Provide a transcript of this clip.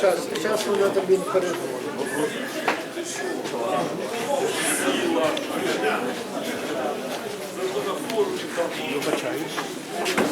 Час, час вона тобі не передумала. Вони